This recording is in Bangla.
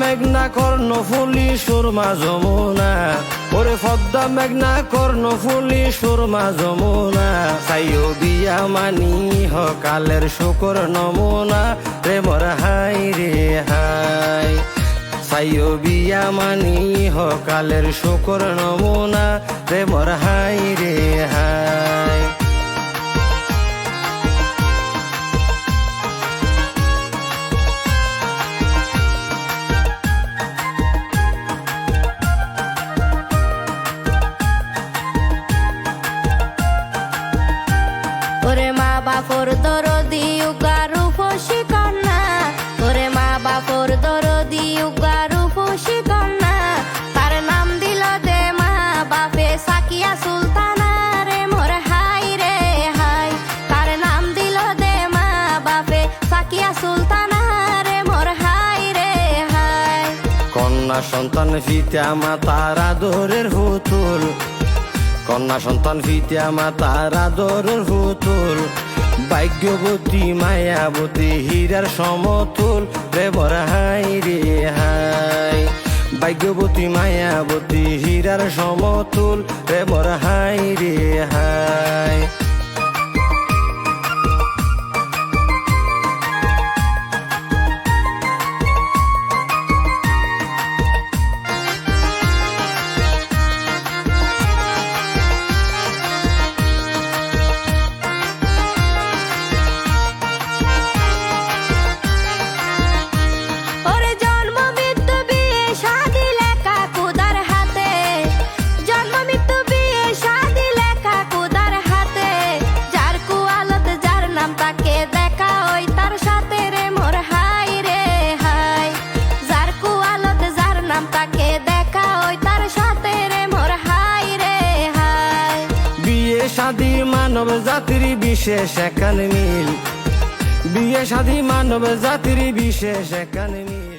মেঘনা কর্ণ ফুলি সুরমা যমুনা। ওরে পদ্মা মেঘনা কর্ণ ফুলি সুরমা যমুনা। সাইও বিয়া মানি হকালের শুকর নমুনা। রে মোর হাই রে হাই। সাইও বিয়া মানি হকালের শুকর নমুনা। রে মোর হাই রে হাই। মা বাপর দরদি উগারু ফসি কন্যা। ওরে মা বাপর দরদি উগারু ফসি কন্যা। তার নাম দিল দে মা, বাপে সাকিয়া সুলতানা রে, মোর হাই রে, হাই। তার নাম দিল দে মা, বাপে সাকিয়া সুলতানা রে, মোর হাই রে, হাই। কন্যা সন্তান ফিতা মাতার আদরের হুতুল। কন্যা সন্তান ফিতা মাতার আদরের হুতুল। ভাগ্যবতী, মায়াবতী, হীরার সমতুল রে হাই রে হাই। ভাগ্যবতী, মায়াবতী, হীরার সমতুল রে হাই রে হাই। শাদী মানব জাতির বিশেষ একান মিল। বিয়ে সাদি মানব জাতির বিশেষ একান মিল।